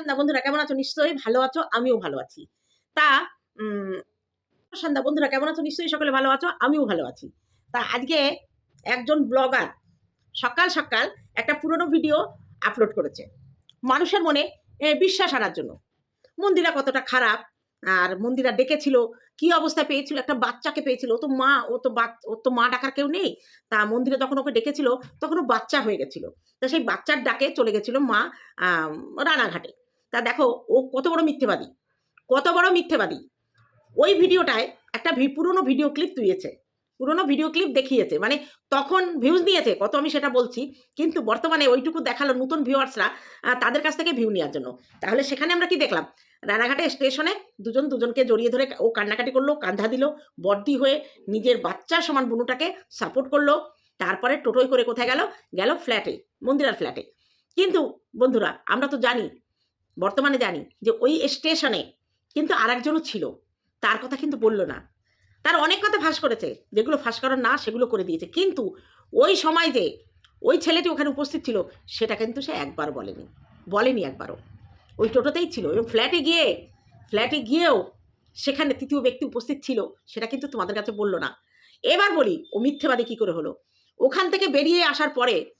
সন্ধ্যা, বন্ধুরা কেমন আছো? নিশ্চয়ই ভালো আছো, আমিও ভালো আছি। তা সন্ধ্যা, বন্ধুরা কেমন আছো? নিশ্চয়ই সকলে ভালো আছো, আমিও ভালো আছি। তা আজকে একজন ব্লগার সকাল সকাল একটা পুরনো ভিডিও আপলোড করেছে। মানুষের মনে বিশ্বাস আনার জন্য। মন্দিরা কতটা খারাপ, আর মন্দিরা ডেকেছিল, কি অবস্থায় পেয়েছিল? একটা বাচ্চাকে পেয়েছিল, ও তো মা, ও তো ওর তো মা ডাকার কেউ নেই। তা মন্দিরে যখন ওকে ডেকেছিল, তখন ও বাচ্চা হয়ে গেছিল। তা সেই বাচ্চার ডাকে চলে গেছিল মা রানাঘাটে। তা দেখো, ও কত বড় মিথ্যেবাদী, কত বড় মিথ্যেবাদী। ওই ভিডিওটায় একটা পুরনো ভিডিও ক্লিপ তুইয়েছে পুরনো ভিডিও ক্লিপ দেখিয়েছে মানে তখন ভিউজ নিয়েছে, কত আমি সেটা বলছি, কিন্তু বর্তমানে ওইটুকু দেখাল নতুন ভিউয়ার্সরা তাদের কাছ থেকে ভিউ নেওয়ার জন্য। তাহলে সেখানে আমরা কি দেখলাম? রানাঘাটে স্টেশনে দুজন দুজনকে জড়িয়ে ধরে ও কান্নাকাটি করল কান্ধা দিল, বর্দি হয়ে নিজের বাচ্চার সমান বুনুটাকে সাপোর্ট করল, তারপরে টোটোয় করে কোথায় গেল? গেল ফ্ল্যাটে মন্দিরার ফ্ল্যাটে কিন্তু বন্ধুরা, আমরা তো জানি বর্তমানে জানি যে ওই স্টেশনে কিন্তু আরেকজনও ছিল। তার কথা কিন্তু বলল না। তার অনেক কথা ফাঁস করেছে। যেগুলো ফাঁস করার না, সেগুলো করে দিয়েছে। কিন্তু ওই সময় যে ওই ছেলেটি ওখানে উপস্থিত ছিল, সেটা কিন্তু সে একবার বলেনি। বলেনি একবারও। ওই টোটোতেই ছিল এবং ফ্ল্যাটে গিয়ে, ফ্ল্যাটে গিয়েও সেখানে তৃতীয় ব্যক্তি উপস্থিত ছিল, সেটা কিন্তু তোমাদের কাছে বলল না। এবার বলি, ও মিথ্যেবাদী কী করে হলো? ওখান থেকে বেরিয়ে আসার পরে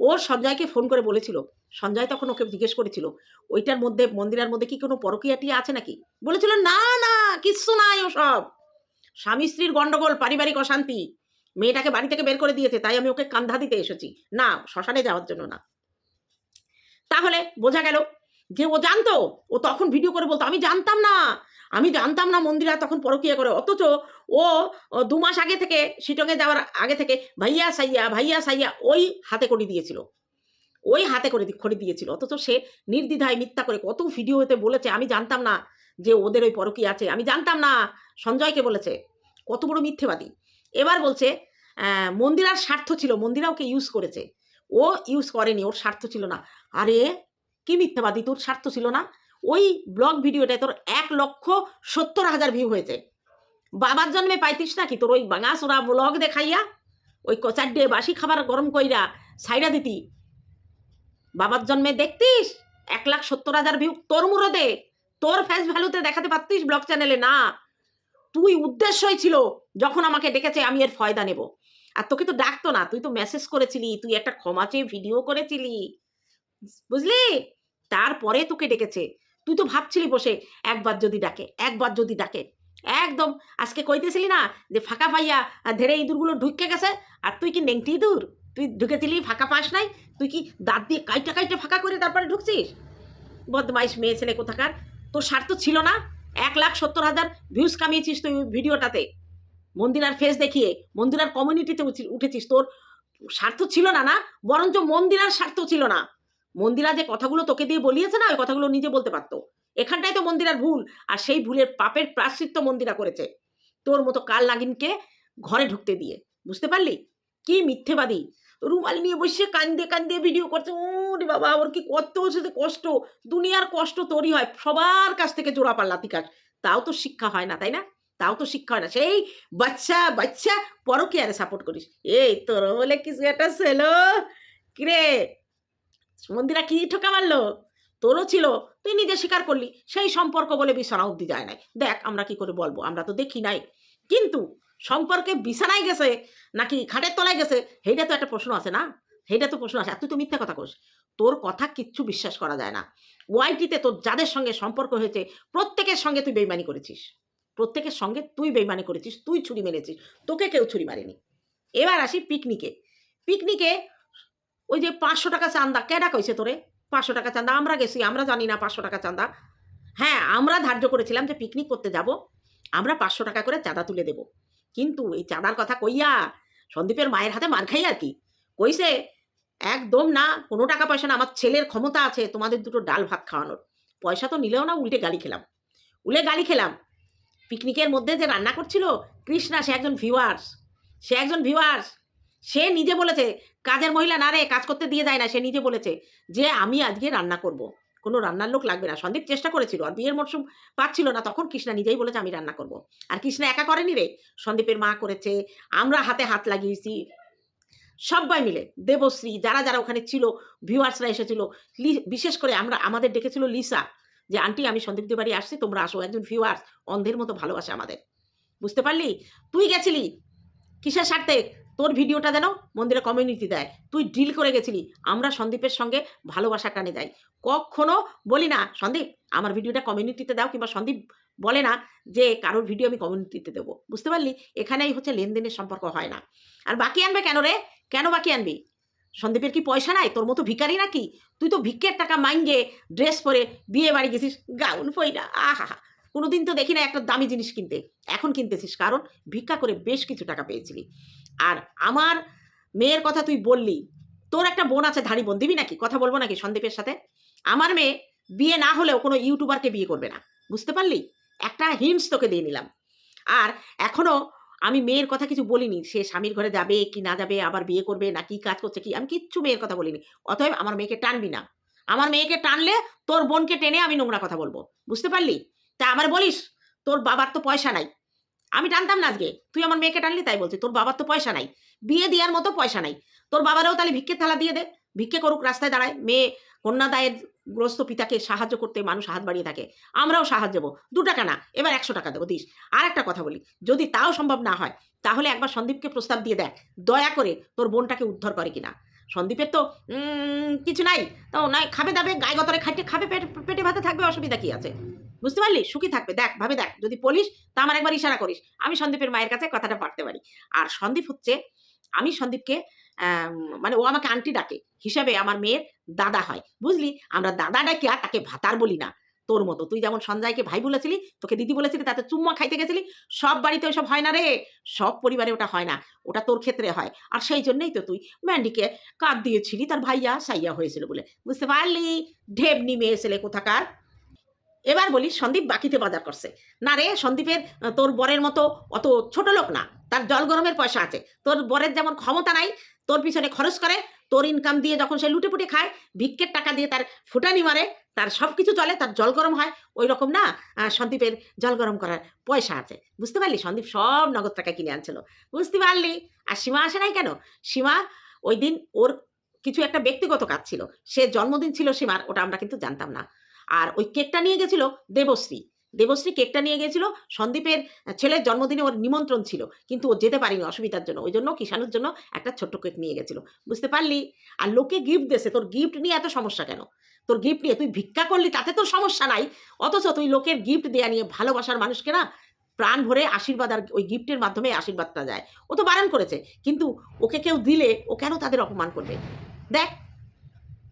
ও সঞ্জয়কে ফোন করে বলেছিল। সঞ্জয় তখন ওকে জিজ্ঞেস করেছিল, ওইটার মধ্যে, মন্দিরের মধ্যে কি কোনো পরকীয়াটি আছে নাকি? বলেছিল, না না, কিচ্ছু নাই ওসব। স্বামী স্ত্রীর গন্ডগোল, পারিবারিক অশান্তি। মেয়েটাকে বাড়ি থেকে বের করে দিয়েছে, তাই আমি ওকে কান্ধা দিতে এসেছি। না, শ্মশানে যাওয়ার জন্য না। তাহলে বোঝা গেল যে ও জানতো, ও তখন ভিডিও করে বলতো, আমি জানতাম না। আমি জানতাম না মন্দিরা তখন পরকীয়া করে। অথচ ও দু মাস আগে থেকে শিটংয়ে যাওয়ার আগে থেকে ভাইয়া সাইয়া ভাইয়া সাইয়া ওই হাতে করে দিয়েছিল। ওই হাতে করে খড়ি দিয়েছিল। অথচ সে নির্দ্বিধায় মিথ্যা করে কত ভিডিওতে বলেছে, আমি জানতাম না যে ওদের ওই পরকী আছে। আমি জানতাম না, সঞ্জয়কে বলেছে। কত বড় মিথ্যেবাদী। এবার বলছে মন্দিরার স্বার্থ ছিল মন্দিরা ওকে ইউজ করেছে। ও ইউজ করেনি, ওর স্বার্থ ছিল না। আরে, কি মিথ্যাবাদী, তোর স্বার্থ ছিল না? ওই ব্লগ ভিডিওটায় তোর এক লক্ষ সত্তর হাজার ভিউ হয়েছে। বাবার জন্মে পাইতিস নাকি? তোর ওই বাঙাসোরা ব্লগ দেখাইয়া, ওই কচাড্ডে বাসি খাবার গরম কইরা সাইডা দিতি। বাবার জন্মে দেখতিস? এক লাখ সত্তর হাজার ভিউ তোর মুরদে। তোর ফেস ভ্যালুতে দেখাতে পারতিস ব্লগ চ্যানেলে না। তুই উদ্দেশ্যই ছিল যখন আমাকে ডেকেছে, আমি এর ফয়দা নেব। আর তোকে তো ডাকতো না, তুই তো মেসেজ করেছিলি, তুই একটা ক্ষমা চেয়ে ভিডিও করেছিলি। বুঝলি? তারপরে তোকে ডেকেছে। তুই তো ভাবছিলি বসে, একবার যদি ডাকে, একবার যদি ডাকে। একদম, আজকে কইতেছিলি না যে ফাঁকা পাইয়া ধেরে ইঁদুরগুলো ঢুকে গেছে, আর তুই কি নেংটি ইঁদুর? তুই ঢুকেছিলি, ফাঁকা পাস নাই? তুই কি দাঁত দিয়ে কাইটা কাইটা ফাঁকা করে তারপরে ঢুকছিস? বদমাইশ মেয়ে ছেলে কোথাকার? তোর স্বার্থ ছিল না? এক লাখ সত্তর হাজার ভিউজ কামিয়েছিস তুই ভিডিওটাতে। মন্দিরার ফেস দেখিয়ে, মন্দিরার কমিউনিটিতে উঠেছিস তোর। স্বার্থ ছিল না না, বরঞ্চ মন্দিরার স্বার্থ ছিল না। মন্দিরা যে কথাগুলো তোকে দিয়ে বলিয়েছে না, ওই কথাগুলো নিজে বলতে পারতো। এখানটাই তো মন্দিরার ভুল, আর সেই ভুলের পাপের প্রাশ্চিত্য মন্দিরা করেছে। তোর মতো কাল নাগিনকে ঘরে ঢুকতে দিয়ে, বুঝতে পারলি? কি মিথ্যেবাদী। রুমাল নিয়ে বসে কান্দে কান্দে ভিডিও করছে, ওরে বাবা, ওর কি কত সাথে কষ্ট, দুনিয়ার কষ্ট তোরই হয়, সবার কাছ থেকে জোড়া পাল্লাতি কাজ তাও তো শিক্ষা হয় না, তাই না? তাও তো শিক্ষা হয় না। সেই বাচ্চা বাচ্চা পরকে আরে সাপোর্ট করিস। এই তোর বলে কিছু একটা ছিল, কিরে? মন্দিরা কি ঠোকা মারলো? তোরও ছিল, তুই নিজে স্বীকার করলি, সেই সম্পর্ক বলে বিছানা অব্দি যায় নাই। দেখ, আমরা কি করে বলব, আমরা তো দেখি নাই। কিন্তু সম্পর্কে বিছানায় গেছে, নাকি খাটের তলায় গেছে, সেইটা তো একটা প্রশ্ন আছে না? সেইটা তো প্রশ্ন আছে, আর তুই তো মিথ্যা কথা কোস। তোর কথা কিচ্ছু বিশ্বাস করা যায় না। ওয়াইটিতে তোর যাদের সঙ্গে সম্পর্ক হয়েছে, প্রত্যেকের সঙ্গে তুই বেইমানি করেছিস। প্রত্যেকের সঙ্গে তুই বেইমানি করেছিস, তুই ছুরি মেরেছিস, তোকে কেউ ছুরি মারেনি। এবার আসি পিকনিকে। পিকনিকে ওই যে পাঁচশো টাকা চান্দা, কেডা কইছে তোরে? পাঁচশো টাকা চান্দা, আমরা গেছি, আমরা জানি না পাঁচশো টাকা চান্দা। হ্যাঁ আমরা ধার্য করেছিলাম যে পিকনিক করতে যাব, আমরা পাঁচশো টাকা করে চাঁদা তুলে দেব। কিন্তু এই চাঁদার কথা কইয়া সন্দীপের মায়ের হাতে মার খাই আর কি? কইছে, একদম না, কোনো টাকা পয়সা না, আমার ছেলের ক্ষমতা আছে, তোমাদের দুটো ডাল ভাত খাওয়ানোর। পয়সা তো নিলেও না, উল্টে গালি খেলাম। উলে গালি খেলাম। পিকনিকের মধ্যে যে রান্না করছিল, কৃষ্ণা সে একজন ভিউয়ার্স সে একজন ভিউয়ার্স সে নিজে বলেছে, কাজের মহিলা না রে, কাজ করতে দিয়ে যায় না। সে নিজে বলেছে যে, আমি আজকে রান্না করব। কোনো রান্নার লোক লাগবে না। সন্দীপ চেষ্টা করেছিল, আর বিয়ের মরশুম পাচ্ছিল না। তখন কৃষ্ণা নিজেই বলেছে, আমি রান্না করব। আর কৃষ্ণা একা করেনি রে। সন্দীপের মা করেছে, আমরা হাতে হাত লাগিয়েছি। সবাই মিলে, দেবশ্রী, যারা যারা ওখানে ছিল ভিউয়ার্সরা এসেছিল বিশেষ করে আমরা, আমাদের ডেকেছিল লিসা যে, আন্টি, আমি সন্দীপদের বাড়ি আসছি, তোমরা আসো, একজন ভিউয়ার্স অন্ধের মতো ভালোবাসে আমাদের। বুঝতে পারলি? তুই গেছিলি কিসের স্বার্থে? তোর ভিডিওটা যেন মন্দিরে কমিউনিটি দেয়। তুই ডিল করে গেছিলি, আমরা সন্দীপের সঙ্গে ভালোবাসা টানে যাই। কখনো বলি না, সন্দীপ, আমার ভিডিওটা কমিউনিটিতে দাও কিংবা সন্দীপ বলে না যে কারোর ভিডিও আমি কমিউনিটিতে দেবো। বুঝতে পারলি? এখানেই হচ্ছে লেনদেনের সম্পর্ক হয় না। আর বাকি আনবে কেন রে? কেন বাকি আনবি? সন্দীপের কি পয়সা নাই? তোর মতো ভিখারি নাকি? তুই তো ভিক্ষের টাকা মাইঙ্গে ড্রেস পরে বিয়ে বাড়ি গেছিস, গাউন ফইরা আহা হা কোনোদিন তো দেখি না একটা দামি জিনিস কিনতে। এখন কিনতেছিস, কারণ ভিক্ষা করে বেশ কিছু টাকা পেয়েছিলি। আর আমার মেয়ের কথা তুই বললি, তোর একটা বোন আছে ধাড়ি বোন, দিবি নাকি? কথা বলব নাকি সন্দীপের সাথে? আমার মেয়ে বিয়ে না হলেও কোনো ইউটিউবারকে বিয়ে করবে না। বুঝতে পারলি? একটা হিন্টস তোকে দিয়ে নিলাম। আর এখনও আমি মেয়ের কথা কিছু বলিনি, সে স্বামীর ঘরে যাবে কি না যাবে, আবার বিয়ে করবে না কি কাজ করছে কি, আমি কিচ্ছু মেয়ের কথা বলিনি। অতএব আমার মেয়েকে টানবি না। আমার মেয়েকে টানলে তোর বোনকে টেনে আমি নোংরা কথা বলব। বুঝতে পারলি? তা আমার বলিস, তোর বাবার তো পয়সা নাই। আমি টানতাম না আজকে। তুই আমার মেয়েকে টানলি তাই বলছি, তোর বাবার তো পয়সা নাই। বিয়ে দেওয়ার মতো পয়সা নাই। তোর বাবারও তাহলে ভিক্ষের থালা দিয়ে দে। ভিক্ষে করুক, রাস্তায় দাঁড়ায়। মেয়ে কন্যাদায়ের গ্রস্ত পিতাকে সাহায্য করতে মানুষ হাত বাড়িয়ে থাকে। আমরাও সাহায্য দেবো দু টাকা না, এবার একশো টাকা দেবো, দিস। আর একটা কথা বলি, যদি তাও সম্ভব না হয়, তাহলে একবার সন্দীপকে প্রস্তাব দিয়ে দেখ, দয়া করে তোর বোনটাকে উদ্ধার করে কিনা। সন্দীপের তো কিছু নাই। তো নাই, খাবে দাবে, গায়ে গতরে খাইতে খাবে পেট, পেটে ভাতে থাকবে, অসুবিধা কি আছে? বুঝতে পারলি? সুখী থাকবে। দেখ, ভাবে, দেখ, যদি বলিস, তা আমার একবার ইশারা করিস। আমি সন্দীপের মায়ের কাছে কথাটা পারতে পারি। আর সন্দীপ হচ্ছে, আমি সন্দীপকে মানে ও আমাকে আন্টি ডাকে। হিসাবে আমার মেয়ের দাদা হয়। বুঝলি? আমরা দাদা ডাকি আর তাকে ভাতার বলি না। তোর মতো। তুই যেমন সঞ্জয়কে ভাই বলেছিলি, তোকে দিদি বলেছিলি, তাতে চুম্মা খাইতে গেছিলি, সব বাড়িতে ওইসব হয় না রে। সব পরিবারে ওটা হয় না। ওটা তোর ক্ষেত্রে হয়। আর সেই জন্যই তো তুই ম্যান্ডিকে কাঁদ দিয়েছিলি, তার ভাইয়া সাইয়া হয়েছিল বলে। বুঝতে পারলি? ঢেবনি মেয়ে ছেলে কোথাকার? এবার বলি সন্দীপ বাকিতে বাজার করছে। না রে, সন্দীপের তোর বরের মতো অত ছোট লোক না। তার জল গরমের পয়সা আছে। তোর বরের যেমন ক্ষমতা নাই, তোর পিছনে খরচ করে, তোর ইনকাম দিয়ে যখন সে লুটে পুটে খায়, ভিক্ষের টাকা দিয়ে তার ফুটানি মারে, তার সব কিছু চলে, তার জল গরম হয়, ওই রকম না সন্দীপের জল গরম করার পয়সা আছে। বুঝতে পারলি? সন্দীপ সব নগদ টাকা কিনে আনছিল। বুঝতে পারলি? আর সীমা আসে নাই কেন? সীমা ওই দিন ওর কিছু একটা ব্যক্তিগত কাজ ছিল। সে জন্মদিন ছিল সীমার, ওটা আমরা কিন্তু জানতাম না। আর ওই কেকটা নিয়ে গেছিল দেবশ্রী। দেবশ্রী কেকটা নিয়ে গেছিল, সন্দীপের ছেলের জন্মদিনে ওর নিমন্ত্রণ ছিল, কিন্তু ও যেতে পারিনি অসুবিধার জন্য। ওই জন্য কিষাণুর জন্য একটা ছোট্ট কেক নিয়ে গেছিল। বুঝতে পারলি? আর লোকে গিফট দেছে, তোর গিফট নিয়ে এত সমস্যা কেন? তোর গিফট নিয়ে তুই ভিক্ষা করলি, তাতে তোর সমস্যা নাই। অথচ তুই লোকের গিফট দেয়া নিয়ে ভালোবাসার মানুষকে না প্রাণ ভরে আশীর্বাদ আর ওই গিফটের মাধ্যমে আশীর্বাদটা যায়। ও তো বারণ করেছে, কিন্তু ওকে কেউ দিলে ও কেন তাদের অপমান করবে? দেখ,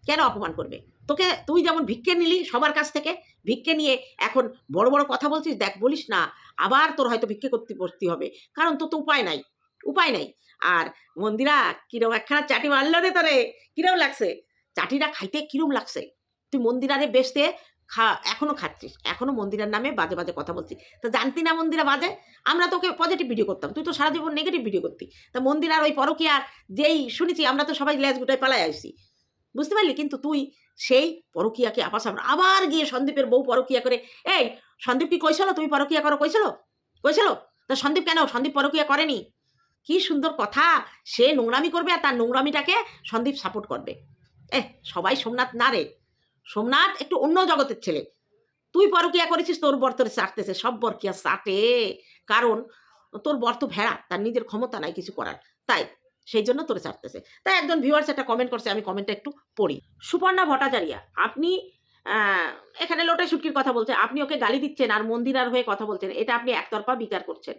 কেন অপমান করবে? তোকে, তুই যেমন ভিক্ষে নিলি সবার কাছ থেকে, ভিক্ষে নিয়ে এখন বড় বড় কথা বলছিস, দেখ বলিস না, আবার তোর হয়তো ভিক্ষে করতে বসতে হবে। কারণ তোর তো উপায় নাই উপায় নাই। আর মন্দিরা কিরম একখানা চাটি মারলো রে তোরে, কিরম লাগছে? চাটিটা খাইতে কিরম লাগছে? তুই মন্দিরারে বেসতে খা, এখনও খাচ্ছিস, এখনও মন্দিরার নামে বাজে বাজে কথা বলছিস। তা জানতি না মন্দিরা বাজে? আমরা তোকে পজিটিভ ভিডিও করতাম, তুই তো সারা জীবন নেগেটিভ ভিডিও করতি। তা মন্দিরার ওই পরকিয়ার যেই শুনেছি, আমরা তো সবাই লেজ গুটায় পালাই আসছি বুঝতে পারলি? কিন্তু তুই সেই পরকিয়াকে আপাস আবার গিয়ে সন্দীপের বউ পরকিয়া করে, এই, সন্দীপ কি কইছিল তুমি পরকিয়া করো কইছিল কইছিল তা সন্দীপ কেন? সন্দীপ পরকিয়া করেনি। কি সুন্দর কথা, সে নোংরামি করবে আর তার নোংরামিটাকে সন্দীপ সাপোর্ট করবে। এ সবাই সোমনাথ না রে। সোমনাথ একটু অন্য জগতের ছেলে। তুই পরকিয়া করেছিস, তোর বর তোর চাটতেছে। সব বরকিয়া চাটে? কারণ তোর বর তো ভেড়া, তার নিজের ক্ষমতা নাই কিছু করার। তাই সেই জন্য তোরে চাটতেছে তাই একজন ভিউয়ার্স একটা কমেন্ট করছে, আমি কমেন্টটা একটু পড়ি। সুপর্ণা ভট্টাচারিয়া, আপনি এখানে লোটে শুটকির কথা বলছে, আপনি ওকে গালি দিচ্ছেন আর মন্দিরার হয়ে কথা বলছেন, এটা আপনি একতরফা বিচার করছেন।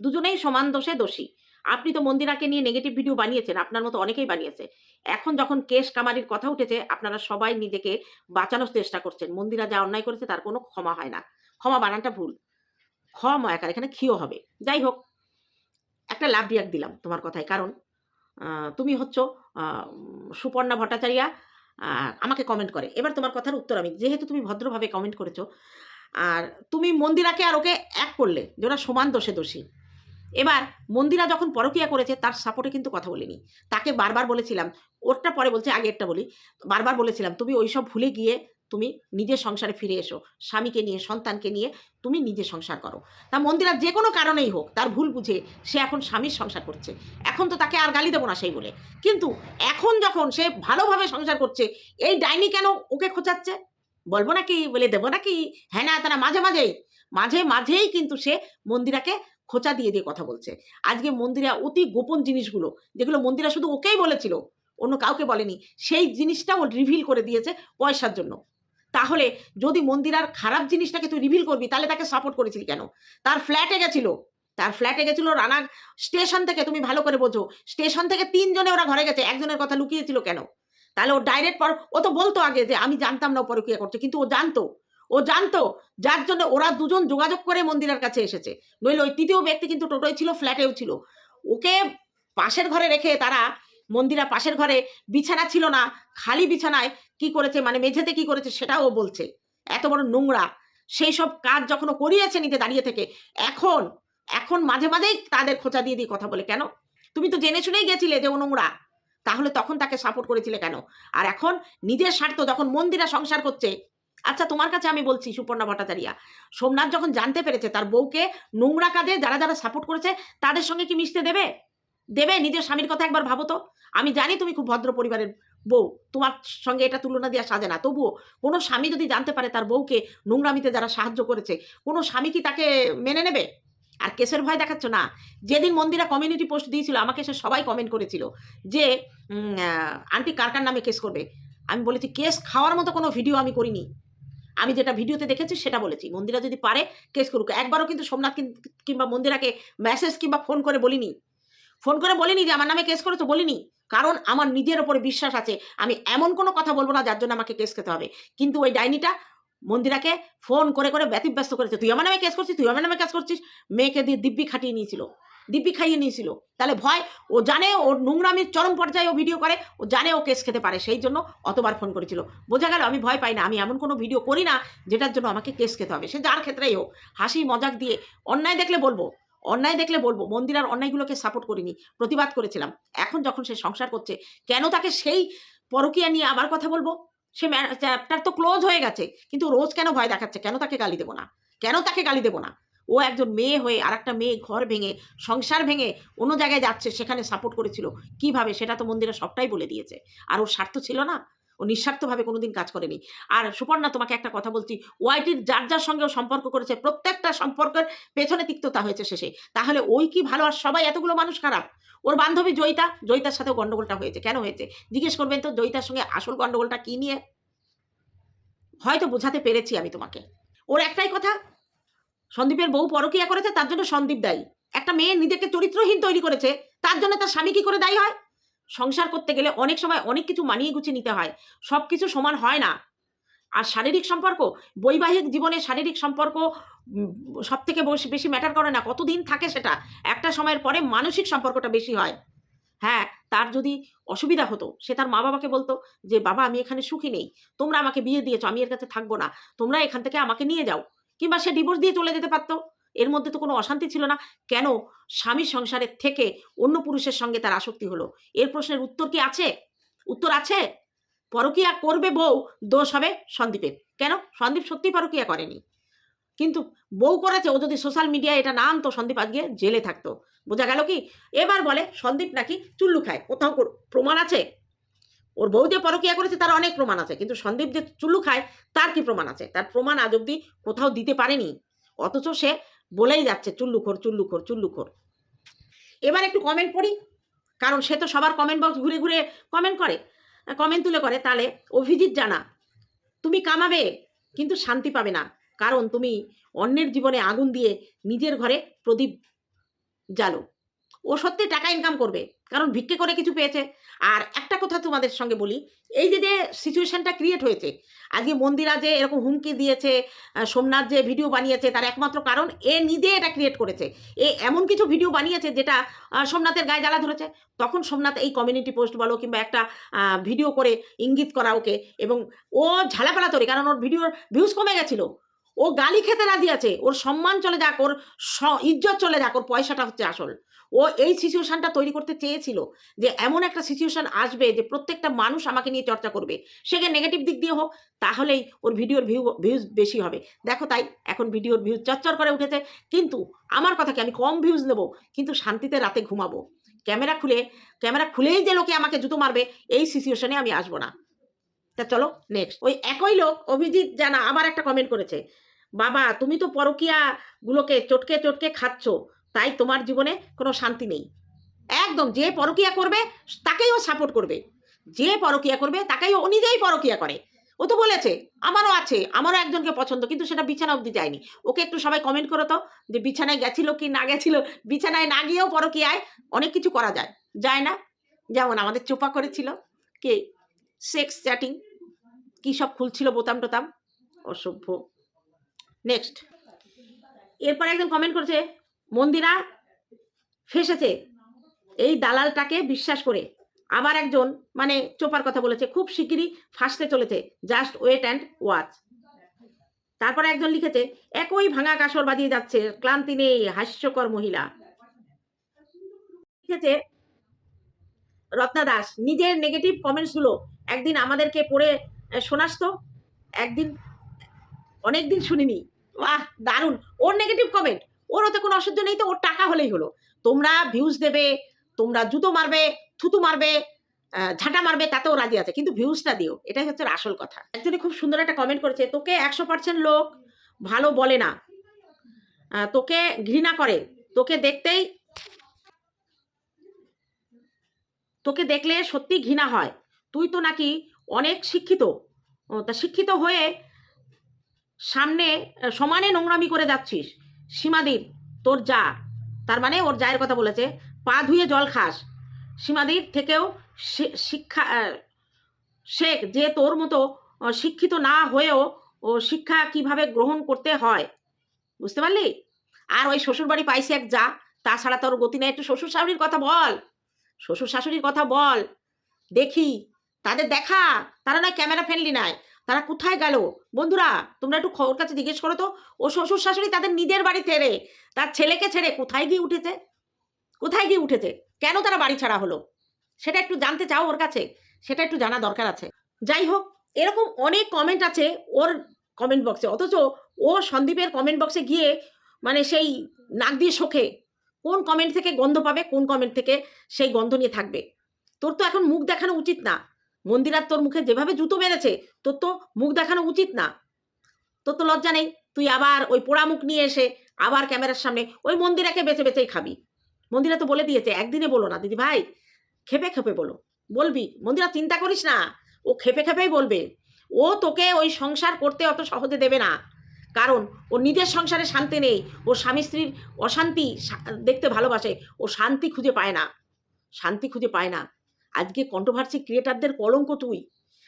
দুজনেই সমান দোষে দোষী। আপনি তো মন্দিরাকে নিয়ে নেগেটিভ ভিডিও বানিয়েছেন, আপনার মতো অনেকেই বানিয়েছে। এখন যখন কেশ কামারির কথা উঠেছে, আপনারা সবাই নিজেকে বাঁচানোর চেষ্টা করছেন। মন্দিরা যা অন্যায় করেছে, তার কোনো ক্ষমা হয় না। ক্ষমা বানানটা ভুল। ক্ষমা একার, এখানে ক্ষীয় হবে। যাই হোক, একটা লাভ রিয়াক্ট দিলাম তোমার কথায়। কারণ তুমি হচ্ছ সুপর্ণা ভট্টাচার্যা আমাকে কমেন্ট করে। এবার তোমার কথার উত্তর আমি, যেহেতু তুমি ভদ্রভাবে কমেন্ট করেছ, আর তুমি মন্দিরাকে আর ওকে এক করলে, যে ওরা সমান দোষে দোষী। এবার মন্দিরা যখন পরকিয়া করেছে, তার সাপোর্টে কিন্তু কথা বলিনি। তাকে বারবার বলেছিলাম, ওরটা পরে বলছে, আগে একটা বলি, বারবার বলেছিলাম, তুমি ওইসব ভুলে গিয়ে তুমি নিজের সংসারে ফিরে এসো। স্বামীকে নিয়ে, সন্তানকে নিয়ে তুমি নিজে সংসার করো। তা মন্দিরা যে কোনো কারণেই হোক, তার ভুল বুঝে সে এখন স্বামীর সংসার করছে। এখন তো তাকে আর গালি দেবো না সেই বলে। কিন্তু এখন যখন সে ভালোভাবে সংসার করছে, এই ডাইনি কেন ওকে খোঁচাচ্ছে? বলব নাকি? বলে দেবো নাকি? হ্যাঁ না তারা মাঝে মাঝেই। মাঝে মাঝেই কিন্তু সে মন্দিরাকে খোঁচা দিয়ে দিয়ে কথা বলছে। আজকে মন্দিরা অতি গোপন জিনিসগুলো, যেগুলো মন্দিরা শুধু ওকেই বলেছিল, অন্য কাউকে বলেনি, সেই জিনিসটা ও রিভিল করে দিয়েছে পয়সার জন্য। তাহলে যদি মন্দিরার খারাপ জিনিসটাকে তুই রিভিল করবি, তাহলে তাকে সাপোর্ট করেছিলি কেন? তার ফ্ল্যাটে গেছিল। তার ফ্ল্যাটে গেছিল রানা স্টেশন থেকে, তুমি ভালো করে বোঝো স্টেশন থেকে তিনজনে ওরা ঘরে গেছে, একজনের কথা লুকিয়েছিল কেন? তাহলে ও ডাইরেক্ট পর, ও তো বলতো আগে যে আমি জানতাম না পরকিয়া করছে, কিন্তু ও জানতো। ও জানতো, যার জন্য ওরা দুজন যোগাযোগ করে মন্দিরের কাছে এসেছে। নইলে ওই তৃতীয় ব্যক্তি কিন্তু টোটোয় ছিল ফ্ল্যাটেও ছিল। ওকে পাশের ঘরে রেখে তারা মন্দিরা পাশের ঘরে বিছানা ছিল না, খালি বিছানায় কি করেছে মানে মেঝেতে কি করেছে সেটাও বলছে। এত বড় নোংরা। সেই সব কাজ যখন করিয়েছে নিজে দাঁড়িয়ে থেকে, এখন এখন মাঝে মাঝেই তাদের খোঁচা দিয়ে দিয়ে কথা বলে, কেন? তুমি তো জেনে শুনেই গেছিলে যে ও নোংরা। তাহলে তখন তাকে সাপোর্ট করেছিলে কেন? আর এখন নিজের স্বার্থ যখন মন্দিরা সংসার করছে আচ্ছা তোমার কাছে আমি বলছি, সুপর্ণা ভট্টাচারিয়া, সোমনাথ যখন জানতে পেরেছে তার বউকে নোংরা কাজে যারা যারা সাপোর্ট করেছে, তাদের সঙ্গে কি মিশতে দেবে? দেবে? নিজের স্বামীর কথা একবার ভাবো তো। আমি জানি তুমি খুব ভদ্র পরিবারের বউ। তোমার সঙ্গে এটা তুলনা দেওয়া সাজে না। তবুও কোনো স্বামী যদি জানতে পারে তার বউকে নোংরামিতে যারা সাহায্য করেছে, কোনো স্বামী কি তাকে মেনে নেবে? আর কেসের ভয় দেখাচ্ছ না। যেদিন মন্দিরা কমিউনিটি পোস্ট দিয়েছিল, আমাকে সে সবাই কমেন্ট করেছিল যে আন্টি কার কার নামে কেস করবে? আমি বলেছি, কেস খাওয়ার মতো কোনো ভিডিও আমি করিনি। আমি যেটা ভিডিওতে দেখেছি সেটা বলেছি। মন্দিরা যদি পারে কেস করুক। একবারও কিন্তু সোমনাথ কিংবা মন্দিরাকে মেসেজ কিংবা ফোন করে বলিনি। ফোন করে বলিনি যে আমার নামে কেস করেছ? বলিনি। কারণ আমার নিজের ওপরে বিশ্বাস আছে। আমি এমন কোনো কথা বলব না যার জন্য আমাকে কেস খেতে হবে। কিন্তু ওই ডাইনিটা মন্দিরাকে ফোন করে করে ব্যতিব্যস্ত করেছে। তুই আমার নামে কেস করছিস? তুই আমার নামে কেস করছিস? মেয়েকে দিয়ে দিব্যি খাটিয়ে নিয়েছিল। দিব্যি খাইয়ে নিয়েছিল। তাহলে ভয়, ও জানে ওর নোংরামির চরম পর্যায়ে ও ভিডিও করে, ও জানে ও কেস খেতে পারে। সেই জন্য অতবার ফোন করেছিল। বোঝা গেল, আমি ভয় পাই না। আমি এমন কোনো ভিডিও করি না যেটার জন্য আমাকে কেস খেতে হবে। সে যার ক্ষেত্রেই হোক হাসি মজাক দিয়ে অন্যায় দেখলে বলব। অন্যায় দেখলে বলব মন্দিরার অন্যায়গুলোকে সাপোর্ট করিনি, প্রতিবাদ করেছিলাম। এখন যখন সে সংসার করছে, কেন তাকে সেই পরকিয়া নিয়ে আবার কথা বলব? সে চ্যাপ্টার তো ক্লোজ হয়ে গেছে, কিন্তু রোজ কেন ভয় দেখাচ্ছে? কেন তাকে গালি দেবো না? কেন তাকে গালি দেবো না? ও একজন মেয়ে হয়ে আর একটা মেয়ে ঘর ভেঙে, সংসার ভেঙে অন্য জায়গায় যাচ্ছে, সেখানে সাপোর্ট করেছিল। কীভাবে? সেটা তো মন্দিরে সবটাই বলে দিয়েছে। আর ওর স্বার্থ ছিল না? ও নিঃস্বার্থভাবে কোনোদিন কাজ করেনি। আর সুপর্ণা, তোমাকে একটা কথা বলছি। ওয়াইটির যার যার সঙ্গেও সম্পর্ক করেছে, প্রত্যেকটা সম্পর্কের পেছনে তিক্ততা হয়েছে শেষে। তাহলে ওই কি ভালো? আর সবাই এতগুলো মানুষ খারাপ? ওর বান্ধবী জয়িতা, জয়িতার সাথেও গণ্ডগোলটা হয়েছে। কেন হয়েছে? জিজ্ঞেস করবেন তো, জয়িতার সঙ্গে আসল গণ্ডগোলটা কি নিয়ে? হয়তো বোঝাতে পেরেছি আমি তোমাকে। ওর একটাই কথা, সন্দীপের বউ পরকিয়া করেছে, তার জন্য সন্দীপ দায়ী। একটা মেয়ে নিজেকে চরিত্রহীন তৈরি করেছে, তার জন্য তার স্বামী কি করে দায়ী হয়? সংসার করতে গেলে অনেক সময় অনেক কিছু মানিয়ে গুছিয়ে নিতে হয়। সব কিছু সমান হয় না। আর শারীরিক সম্পর্ক, বৈবাহিক জীবনে শারীরিক সম্পর্ক সব থেকে বেশি ম্যাটার করে না। কতদিন থাকে সেটা? একটা সময়ের পরে মানসিক সম্পর্কটা বেশি হয়। হ্যাঁ তার যদি অসুবিধা হতো, সে তার মা বাবাকে বলতো যে, বাবা, আমি এখানে সুখী নেই। তোমরা আমাকে বিয়ে দিয়েছ, আমি এর কাছে থাকব না। তোমরা এখান থেকে আমাকে নিয়ে যাও। কিংবা সে ডিভোর্স দিয়ে চলে যেতে পারতো। এর মধ্যে তো কোনো অশান্তি ছিল না। কেন? স্বামীর সংসারের থেকে অন্য পুরুষের সঙ্গে তার আসক্তি হলো। এর প্রশ্নের উত্তর কি আছে? উত্তর আছে? পরকিয়া করবে বউ, দোষ হবে সন্দীপের কেন? সন্দীপ সত্যি পরকিয়া করেনি। কিন্তু বউ করেছে, ও যদি সোশ্যাল মিডিয়ায় এটা নাম তো সন্দীপ আজকে জেলে থাকতো। বোঝা গেল কি? এবার বলে, সন্দীপ নাকি চুল্লু খায়। কোথাও প্রমাণ আছে? ওর বউ যে পরকিয়া করেছে, তার অনেক প্রমাণ আছে। কিন্তু সন্দীপ যে চুল্লু খায়, তার কি প্রমাণ আছে? তার প্রমাণ আজ অব্দি কোথাও দিতে পারেনি। অথচ সে বলেই যাচ্ছে চুল্লুখোর চুল্লুখোর চুল্লুখোর এবার একটু কমেন্ট পড়ি, কারণ সে তো সবার কমেন্ট বক্স ঘুরে ঘুরে কমেন্ট করে। কমেন্ট তুলে করে। তাহলে অভিজিৎ জানা, তুমি কামাবে, কিন্তু শান্তি পাবে না। কারণ তুমি অন্যের জীবনে আগুন দিয়ে নিজের ঘরে প্রদীপ জ্বালো। ও সত্যি টাকা ইনকাম করবে। কারণ ভিক্ষে করে কিছু পেয়েছে। আর একটা কথা তোমাদের সঙ্গে বলি, এই যে যে সিচুয়েশনটা ক্রিয়েট হয়েছে, আজকে মন্দিরা যে এরকম হুমকি দিয়েছে সোমনাথ যে ভিডিও বানিয়েছে, তার একমাত্র কারণ এ নিজে এটা ক্রিয়েট করেছে। এ এমন কিছু ভিডিও বানিয়েছে যেটা সোমনাথের গায়ে জ্বালা ধরেছে। তখন সোমনাথ এই কমিউনিটি পোস্ট বলো কিংবা একটা ভিডিও করে ইঙ্গিত করা ওকে এবং ও ঝালাপালা তোরে, কারণ ওর ভিডিওর ভিউজ কমে গেছিল। ও গালি খেতে রাজি আছে, ওর সম্মান চলে যাক, ওর ইজ্জত চলে যাক, ওর পয়সাটা হচ্ছে আসল। ও এই সিচুয়েশনটা তৈরি করতে চেয়েছিল যে এমন একটা সিচুয়েশন আসবে যে প্রত্যেকটা মানুষ আমাকে নিয়ে চর্চা করবে। সেকে নেগেটিভ দিক দিয়ে হোক, তাহলেই ওর ভিডিওর ভিউ ভিউজ বেশি হবে। দেখো তাই, এখন ভিডিওর ভিউজ চচ্চর করে উঠেছে। কিন্তু আমার কথা কি আমি কম ভিউজ নেব? কিন্তু শান্তিতে রাতে ঘুমাবো। ক্যামেরা খুলে, ক্যামেরা খুলেই যে লোকে আমাকে জুতো মারবে, এই সিচুয়েশনে আমি আসব না। তা চলো নেক্সট ওই একই লোক, অভিজিৎ জানা, আবার একটা কমেন্ট করেছে। বাবা, তুমি তো পরকিয়া গুলোকে চটকে চটকে খাচ্ছ। তাই তোমার জীবনে কোনো শান্তি নেই। একদম যে পরকিয়া করবে, তাকেই ও সাপোর্ট করবে। যে পরকিয়া করবে, তাকেই ও নিজেই পরকিয়া করে। ও তো বলেছে, আমারও আছে, আমারও একজনকে পছন্দ, কিন্তু সেটা বিছানা অবধি যায়নি। ওকে একটু সবাই কমেন্ট করো তো, যে বিছানায় গেছিল কি না গেছিল? বিছানায় না গিয়েও পরকিয়ায় অনেক কিছু করা যায়। যায় না? যেমন আমাদের চোপা করেছিল, কে? সেক্স চ্যাটিং কী সব খুলছিল বোতাম টোতাম? অসভ্য। নেক্সট এরপরে একজন কমেন্ট করেছে মন্দিরা ফেসেছে। এই দালালটাকে বিশ্বাস করে আবার একজন মানে চোপার কথা বলেছে, খুব শিগগিরই ফাঁসতে চলেছে জাস্ট ওয়েট অ্যান্ড ওয়াচ তারপরে একজন লিখেছে, একই ভাঙা কাসর বাজিয়ে যাচ্ছে, ক্লান্তি নেই, হাস্যকর মহিলা। লিখেছে, রত্না দাস, নিজের নেগেটিভ কমেন্টসগুলো একদিন আমাদেরকে পড়ে শোনাস তো একদিন অনেক দিন শুনিনি। বাহ, দারুণ। ওর নেগেটিভ কমেন্ট ওর ওতে কোনো অসহ্য নেই তো, ওর টাকা হলেই হলো। তোমরা ভিউজ দেবে, তোমরা জুতো মারবে, থুতু মারবে ঝাঁটা মারবে, তাতেও রাজি আছে। কিন্তু ভিউজটা দিও, এটাই হচ্ছে আসল কথা। একজনে খুব সুন্দর একটা কমেন্ট করেছে, তোকে একশো পার্সেন্ট লোক ভালো বলে না। তোকে ঘৃণা করে। তোকে দেখতেই, তোকে দেখলে সত্যি ঘৃণা হয়। তুই তো নাকি অনেক শিক্ষিত। তা শিক্ষিত হয়ে সামনে সমানে নোংরামি করে যাচ্ছিস। সীমাদির তোর যা। তার মানে ওর জায়ের কথা বলেছে, পা ধুয়ে জল খাস। সীমাদির থেকেও শিক্ষা শেখ যে তোর মতো শিক্ষিত না হয়েও, ও শিক্ষা কীভাবে গ্রহণ করতে হয়? বুঝতে পারলি? আর ওই শ্বশুরবাড়ি পাইছে এক যা তাছাড়া তোর গতি নেই। একটু শ্বশুর শাশুড়ির কথা বল। শ্বশুর শাশুড়ির কথা বল। দেখি, তাদের দেখা। তারা নয় ক্যামেরা ফ্রেন্ডলি নাই। তারা কোথায় গেল? বন্ধুরা, তোমরা একটু খবর কাছে জিজ্ঞেস করো তো। ও শ্বশুর শাশুড়ি তাদের নিজের বাড়ি ছেড়ে, তার ছেলেকে ছেড়ে কোথায় গিয়ে উঠেছে? কোথায় গিয়ে উঠেছে? কেন তারা বাড়ি ছাড়া হলো? সেটা একটু জানতে চাও ওর কাছে। সেটা একটু জানা দরকার আছে। যাই হোক, এরকম অনেক কমেন্ট আছে ওর কমেন্ট বক্সে অথচ ও সন্দীপের কমেন্ট বক্সে গিয়ে মানে সেই নাক দিয়ে শোকে। কোন কমেন্ট থেকে গন্ধ পাবে, কোন কমেন্ট থেকে সেই গন্ধ নিয়ে থাকবে? তোর তো এখন মুখ দেখানো উচিত না। মন্দিরার তোর মুখে যেভাবে জুতো মেরেছে তোর তো মুখ দেখানো উচিত না। তোর তো লজ্জা নেই, তুই আবার ওই পোড়া মুখ নিয়ে এসে আবার ক্যামেরার সামনে ওই মন্দিরাকে বেছে বেছেই খাবি। মন্দিরা তো বলে দিয়েছে, একদিনে বলো না, দিদি ভাই, খেপে খেপে বলো। বলবি, মন্দিরা চিন্তা করিস না, ও খেপে খেপেই বলবে, ও তোকে ওই সংসার করতে অত সহজে দেবে না। কারণ, ও নিজের সংসারে শান্তি নেই, ও স্বামী স্ত্রীর অশান্তি দেখতে ভালোবাসে, ও শান্তি খুঁজে পায় না, শান্তি খুঁজে পায় না। আজকে কন্ট্রোভার্সি ক্রিয়েটারদের কলঙ্ক তুই।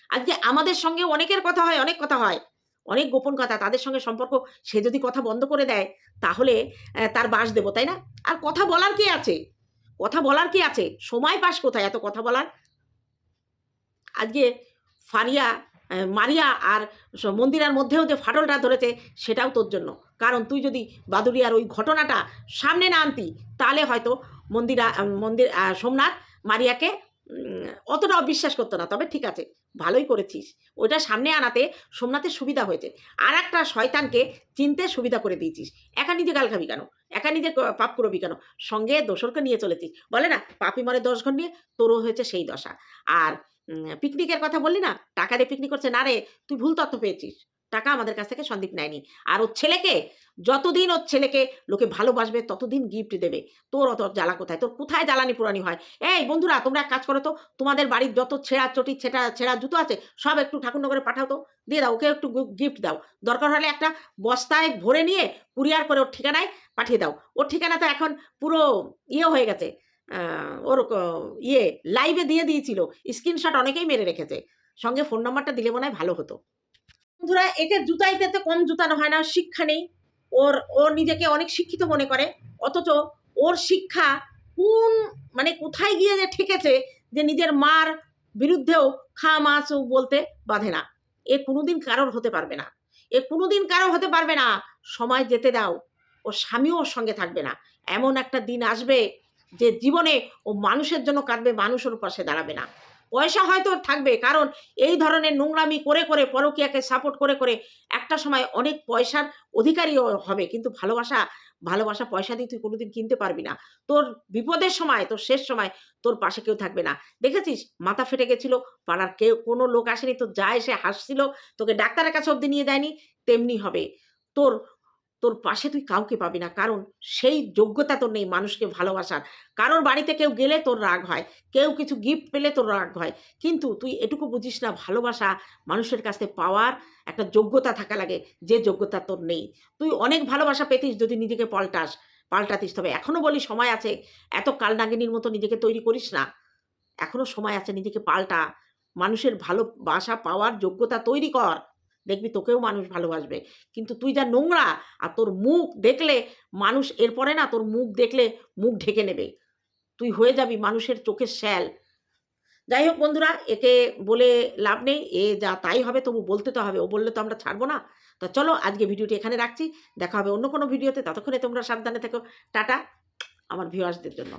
আজকে আমাদের সঙ্গে অনেকের কথা হয়, অনেক কথা হয়। অনেক গোপন কথা, তাদের সঙ্গে সম্পর্ক। সে যদি কথা বন্ধ করে দেয়, তাহলে তার বাস দেবো, তাই না? আর কথা বলার কি আছে? কথা বলার কি আছে? সময় পাস কোথায় এত কথা বলার? আজকে ফারিয়া মারিয়া আর মন্দিরার মধ্যেও যে ফাটলটা ধরেছে, সেটাও তোর জন্য। কারণ তুই যদি বাদুরিয়ার ওই ঘটনাটা সামনে না আনতি, তাহলে হয়তো মন্দিরা মন্দির সোমনাথ, মারিয়াকে অতটা অবিশ্বাস করতো না। তবে ঠিক আছে, ভালোই করেছিস। ওইটা সামনে আনাতে সোমনাথের সুবিধা হয়েছে। আর একটা শয়তানকে চিনতে সুবিধা করে দিয়েছিস। একা নিজে গাল খাবি কেন? একা নিজে পাপ করবি কেন? সঙ্গে দোসরকে নিয়ে চলেছিস। বলে না, পাপি মরে দশ ঘর নিয়ে তোরও হয়েছে সেই দশা। আর পিকনিকের কথা বললি না? টাকা দিয়ে পিকনিক করছে? না রে, তুই ভুল তথ্য পেয়েছিস। টাকা আমাদের কাছ থেকে সন্দীপ নেয়নি। আর ওর ছেলেকে, যতদিন ওর ছেলেকে লোকে ভালোবাসবে, ততদিন গিফট দেবে। তোর অত জ্বালা কোথায়? তোর কোথায় জ্বালানি পুরানি হয়? এই বন্ধুরা, তোমরা এক কাজ করো তো, তোমাদের বাড়ির যত ছেঁড়া চটি, ছেঁড়া ছেঁড়া জুতো আছে, সব একটু ঠাকুরনগরে পাঠাও তো। দিয়ে দাও, ওকে একটু গিফট দাও। দরকার হলে একটা বস্তায় ভরে নিয়ে কুরিয়ার করে ওর ঠিকানায় পাঠিয়ে দাও। ওর ঠিকানা তো এখন পুরো ইয়ে হয়ে গেছে। ওর ইয়ে লাইভে দিয়ে দিয়েছিল। স্ক্রিনশট অনেকেই মেরে রেখেছে। সঙ্গে ফোন নাম্বারটা দিলে মনে হয় ভালো হতো। বন্ধুরা, একে জুতাইতে তো কম জুতানো হয় না শিক্ষা নেই। ওর ওর নিজেকে অনেক শিক্ষিত মনে করে। অথচ ওর শিক্ষা কোন মানে কোথায় গিয়ে যে ঠেকেছে যে নিজের মার বিরুদ্ধেও খা মাছ বলতে বাধে না। এ কোনোদিন কারোর হতে পারবে না। এ কোনোদিন কারোর হতে পারবে না। সময় যেতে দাও। ও স্বামীও ওর সঙ্গে থাকবে না। এমন একটা দিন আসবে যে জীবনে ও মানুষের জন্য কাঁদবে, মানুষের পাশে দাঁড়াবে না। পয়সা হয়তো থাকবে, কারণ এই ধরনের নোংরামি করে করে, পরকীয়াকে সাপোর্ট করে করে একটা সময় অনেক পয়সার অধিকারী হবে, কিন্তু ভালোবাসা ভালোবাসা পয়সা দিয়ে তুই কোনোদিন কিনতে পারবি না। তোর বিপদের সময়, তোর শেষ সময় তোর পাশে কেউ থাকবে না। দেখেছিস? মাথা ফেটে গেছিল, পাড়ার কেউ, কোনো লোক আসেনি তোর যা এসে হাসছিল, তোকে ডাক্তারের কাছে অবধি নিয়ে দেয়নি তেমনি হবে। তোর তোর পাশে তুই কাউকে পাবি না। কারণ সেই যোগ্যতা তোর নেই মানুষকে ভালোবাসার। কারোর বাড়িতে কেউ গেলে তোর রাগ হয়। কেউ কিছু গিফট পেলে তোর রাগ হয়। কিন্তু তুই এটুকু বুঝিস না, ভালোবাসা মানুষের কাছ পাওয়ার একটা যোগ্যতা থাকা লাগে, যে যোগ্যতা তোর নেই। তুই অনেক ভালোবাসা পেতিস যদি নিজেকে পাল্টাস, পাল্টাতিস। তবে এখনও বলি সময় আছে, এত কালনাগিনীর মতো নিজেকে তৈরি করিস না। এখনও সময় আছে নিজেকে পাল্টা। মানুষের ভালোবাসা পাওয়ার যোগ্যতা তৈরি কর। দেখবি তোকেও মানুষ ভালোবাসবে। কিন্তু তুই যা নোংরা আর তোর মুখ দেখলে মানুষ এরপরে না তোর মুখ দেখলে মুখ ঢেকে নেবে। তুই হয়ে যাবি মানুষের চোখের শ্যাল। যাই হোক বন্ধুরা, একে বলে লাভ নেই, এ যা তাই হবে তবু বলতে তো হবে, ও বললে তো আমরা ছাড়বো না। তো চলো আজকে ভিডিওটি এখানে রাখছি, দেখা হবে অন্য কোনো ভিডিওতে, ততক্ষণে তোমরা সাবধানে থেকো, টাটা, আমার ভিউয়ার্সদের জন্য।